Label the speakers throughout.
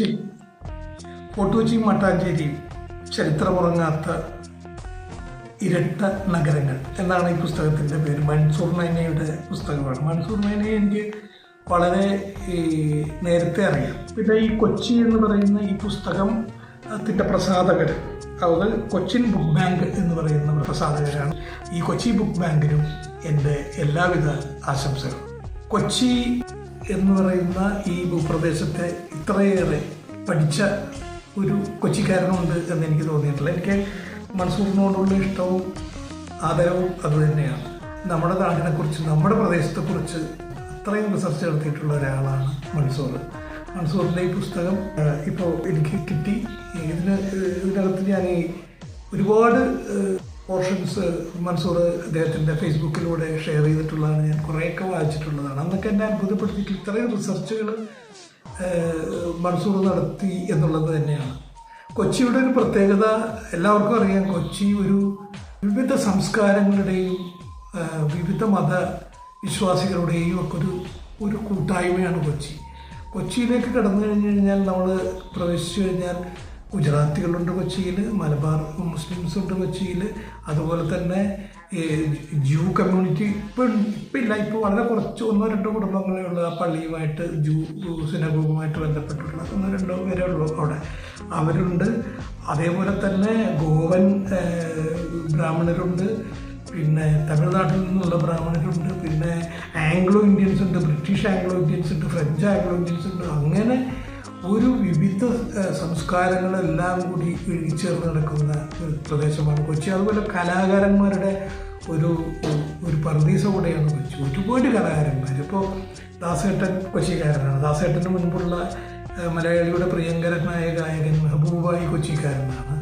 Speaker 1: Kochi fort കൊച്ചിയും മട്ടാഞ്ചേരിയും ചരിത്രമുറങ്ങാത്ത ഇരട്ട നഗരങ്ങൾ എന്നാണ് ഈ പുസ്തകത്തിന്റെ പേര്. മൻസൂർ നൈനയുടെ പുസ്തകമാണ്. മൻസൂർ നൈനയെ എനിക്ക് വളരെ നേരത്തെ അറിയാം. പിന്നെ ഈ കൊച്ചി എന്ന് പറയുന്ന ഈ പുസ്തകം ത്തിന്റെ പ്രസാധകർ അത് കൊച്ചിൻ ബുക്ക് ബാങ്ക് എന്ന് പറയുന്ന പ്രസാധകരാണ്. ഈ കൊച്ചി ബുക്ക് ബാങ്കിനും എന്റെ എല്ലാവിധ ആശംസകളും. കൊച്ചി എന്ന് പറയുന്ന ഈ ഭൂപ്രദേശത്തെ ഇത്രയേറെ പഠിച്ച ഒരു കൊച്ചിക്കാരനുണ്ട് എന്ന് എനിക്ക് തോന്നിയിട്ടില്ല. എനിക്ക് മൺസൂറിനോടുള്ള ഇഷ്ടവും ആദരവും അതുതന്നെയാണ് നമ്മുടെ നാടിനെക്കുറിച്ച് നമ്മുടെ പ്രദേശത്തെക്കുറിച്ച് അത്രയും റിസർച്ച് നടത്തിയിട്ടുള്ള ഒരാളാണ് മൺസൂർ മൺസൂറിന്റെ ഈ പുസ്തകം ഇപ്പോൾ എനിക്ക് കിട്ടി. ഇതിന് ഇതിനകത്ത് ഞാൻ ഒരുപാട് പോർഷൻസ് മൻസൂർ അദ്ദേഹത്തിന്റെ ഫേസ്ബുക്കിലൂടെ ഷെയർ ചെയ്തിട്ടുള്ളതാണ്. ഞാൻ കുറേയൊക്കെ വായിച്ചിട്ടുള്ളതാണ്. അന്നൊക്കെ എന്നെ അത്ഭുതപ്പെടുത്തിയിട്ട് ഇത്രയും റിസർച്ചുകൾ മൻസൂർ നടത്തി എന്നുള്ളത് തന്നെയാണ്. കൊച്ചിയുടെ ഒരു പ്രത്യേകത എല്ലാവർക്കും അറിയാം. കൊച്ചി ഒരു വിവിധ സംസ്കാരങ്ങളുടെയും വിവിധ മത വിശ്വാസികളുടെയും ഒക്കെ ഒരു ഒരു കൂട്ടായ്മയാണ് കൊച്ചി. കൊച്ചിയിലേക്ക് കടന്നു കഴിഞ്ഞു കഴിഞ്ഞാൽ നമ്മൾ പ്രവേശിച്ചു കഴിഞ്ഞാൽ ഗുജറാത്തികളുണ്ട് കൊച്ചിയിൽ മലബാർ മുസ്ലിംസ് ഉണ്ട് കൊച്ചിയിൽ അതുപോലെ തന്നെ ജൂ കമ്മ്യൂണിറ്റി ഇപ്പം ഇപ്പം ഇല്ല ഇപ്പോൾ വളരെ കുറച്ച് ഒന്നോ രണ്ടോ കുടുംബങ്ങളേ ഉള്ളൂ ആ പള്ളിയുമായിട്ട് ജൂ സിനഗോഗുമായിട്ട് ബന്ധപ്പെട്ടിട്ടുള്ള ഒന്നോ രണ്ടോ പേരേ ഉള്ളൂ അവിടെ. അവരുണ്ട്. അതേപോലെ തന്നെ ഗോവൻ ബ്രാഹ്മണരുണ്ട്. പിന്നെ തമിഴ്നാട്ടിൽ നിന്നുള്ള ബ്രാഹ്മണരുണ്ട്. പിന്നെ ആംഗ്ലോ ഇന്ത്യൻസ് ഉണ്ട് ബ്രിട്ടീഷ് ആംഗ്ലോ ഇന്ത്യൻസ് ഉണ്ട് ഫ്രഞ്ച് ആംഗ്ലോ ഇന്ത്യൻസ് ഉണ്ട് അങ്ങനെ ഒരു വിവിധ സംസ്കാരങ്ങളെല്ലാം കൂടി ഇഴുകിച്ചേർന്ന് നടക്കുന്ന പ്രദേശമാണ് കൊച്ചി. അതുപോലെ കലാകാരന്മാരുടെ ഒരു ഒരു പർദീസ കൂടെയാണ് കൊച്ചി. ഒരുപാട് കലാകാരന്മാർ ഇപ്പോൾ ദാസേട്ടൻ കൊച്ചിക്കാരനാണ്. ദാസേട്ടന് മുൻപുള്ള മലയാളിയുടെ പ്രിയങ്കരനായ ഗായകൻ മെഹബൂബായി കൊച്ചിക്കാരനാണ്.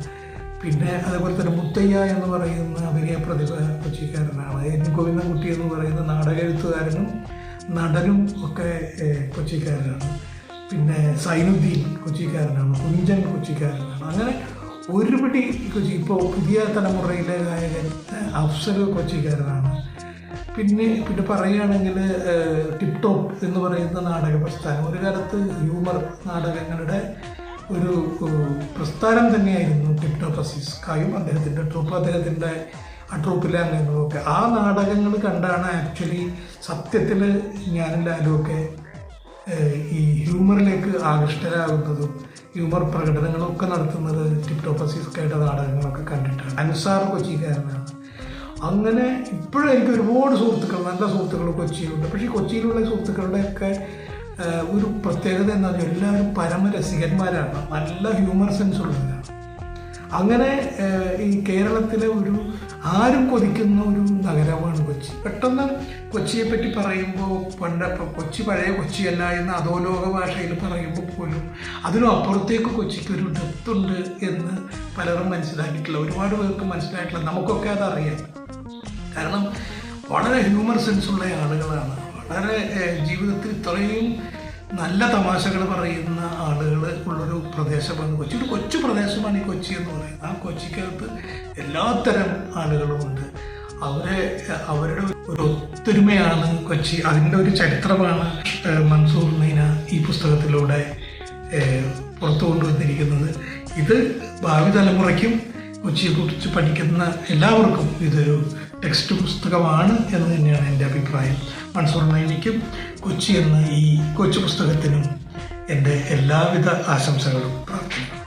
Speaker 1: പിന്നെ അതുപോലെ തന്നെ മുത്തയ്യ എന്ന് പറയുന്ന അഭിനയ പ്രതിഭ കൊച്ചിക്കാരനാണ്. എൻ. ഗോവിന്ദൻകുട്ടി എന്ന് പറയുന്ന നാടക എഴുത്തുകാരനും നടനും ഒക്കെ കൊച്ചിക്കാരനാണ്. പിന്നെ സൈനുദ്ദീൻ കൊച്ചിക്കാരനാണ് കുഞ്ചൻ കൊച്ചിക്കാരനാണ്. അങ്ങനെ ഒരുപിടി കൊച്ചി ഇപ്പോൾ പുതിയ തലമുറയിലെ ഗായകൻ അഫ്സൽ കൊച്ചിക്കാരനാണ്. പിന്നെ പിന്നെ പറയുകയാണെങ്കിൽ ടിപ് ടോപ്പ് എന്ന് പറയുന്ന നാടക പ്രസ്ഥാനം. ഒരു കാലത്ത് ഹ്യൂമർ നാടകങ്ങളുടെ ഒരു പ്രസ്ഥാനം തന്നെയായിരുന്നു ടിപ് ടോപ്പ് അസീസ് കായും അദ്ദേഹത്തിന്റെ ട്രൂപ്പ് അദ്ദേഹത്തിന്റെ ആ ട്രൂപ്പിലെ ആ നാടകങ്ങൾ കണ്ടാണ് ആക്ച്വലി സത്യത്തിൽ ഞാനും ലാലുമൊക്കെ ഈ ഹ്യൂമറിലേക്ക് ആകൃഷ്ടരാകുന്നതും ഹ്യൂമർ പ്രകടനങ്ങളൊക്കെ നടത്തുന്നത് ടിപ് ടോപ്പ് അസീസ്ക്കായിട്ട് നാടകങ്ങളൊക്കെ കണ്ടിട്ടാണ്. അൻസാർ കൊച്ചിക്കാരനാണ്. അങ്ങനെ ഇപ്പോഴും എനിക്ക് ഒരുപാട് സുഹൃത്തുക്കൾ നല്ല സുഹൃത്തുക്കൾ കൊച്ചിയിലുണ്ട്. പക്ഷേ ഈ കൊച്ചിയിലുള്ള സുഹൃത്തുക്കളുടെയൊക്കെ ഒരു പ്രത്യേകത എന്താ വെച്ചാൽ എല്ലാവരും പരമരസികന്മാരാണ് നല്ല ഹ്യൂമർ സെൻസ് ഉള്ളവരാണ് അങ്ങനെ ഈ കേരളത്തിലെ ഒരു ആരും കൊതിക്കുന്ന ഒരു നഗരമാണ് കൊച്ചി. പെട്ടെന്ന് കൊച്ചിയെ പറ്റി പറയുമ്പോൾ പണ്ട് കൊച്ചി പഴയ കൊച്ചിയല്ല എന്ന് അധോലോക ഭാഷയിൽ പറയുമ്പോൾ പോലും അതിനും അപ്പുറത്തേക്ക് കൊച്ചിക്ക് ഒരു ഡെപ്തുണ്ട് എന്ന് പലരും മനസ്സിലാക്കിയിട്ടില്ല ഒരുപാട് പേർക്ക് മനസ്സിലായിട്ടില്ല നമുക്കൊക്കെ അതറിയാം കാരണം വളരെ ഹ്യൂമർ സെൻസുള്ള ആളുകളാണ്. വളരെ ജീവിതത്തിൽ ഇത്രയും നല്ല തമാശകൾ പറയുന്ന ആളുകൾ ഉള്ളൊരു പ്രദേശമാണ് കൊച്ചി. ഒരു കൊച്ചു പ്രദേശമാണ് ഈ കൊച്ചി എന്ന് പറയുന്നത് ആ കൊച്ചിക്കകത്ത് എല്ലാത്തരം ആളുകളുമുണ്ട് അവരെ അവരുടെ ഒരു ഒത്തൊരുമയാണ് കൊച്ചി. അതിന്റെ ഒരു ചരിത്രമാണ് മൻസൂർ മീന ഈ പുസ്തകത്തിലൂടെ പുറത്തു കൊണ്ടുവന്നിരിക്കുന്നത്. ഇത് ഭാവി തലമുറയ്ക്കും കൊച്ചിയെക്കുറിച്ച് പഠിക്കുന്ന എല്ലാവർക്കും ഇതൊരു ടെക്സ്റ്റ് പുസ്തകമാണ് എന്ന് തന്നെയാണ് എന്റെ അഭിപ്രായം. മൺസൂർ നൈനിക്കും കൊച്ചി എന്ന ഈ കൊച്ചു പുസ്തകത്തിനും എന്റെ എല്ലാവിധ ആശംസകളും. പ്രാർത്ഥിക്കുന്നു.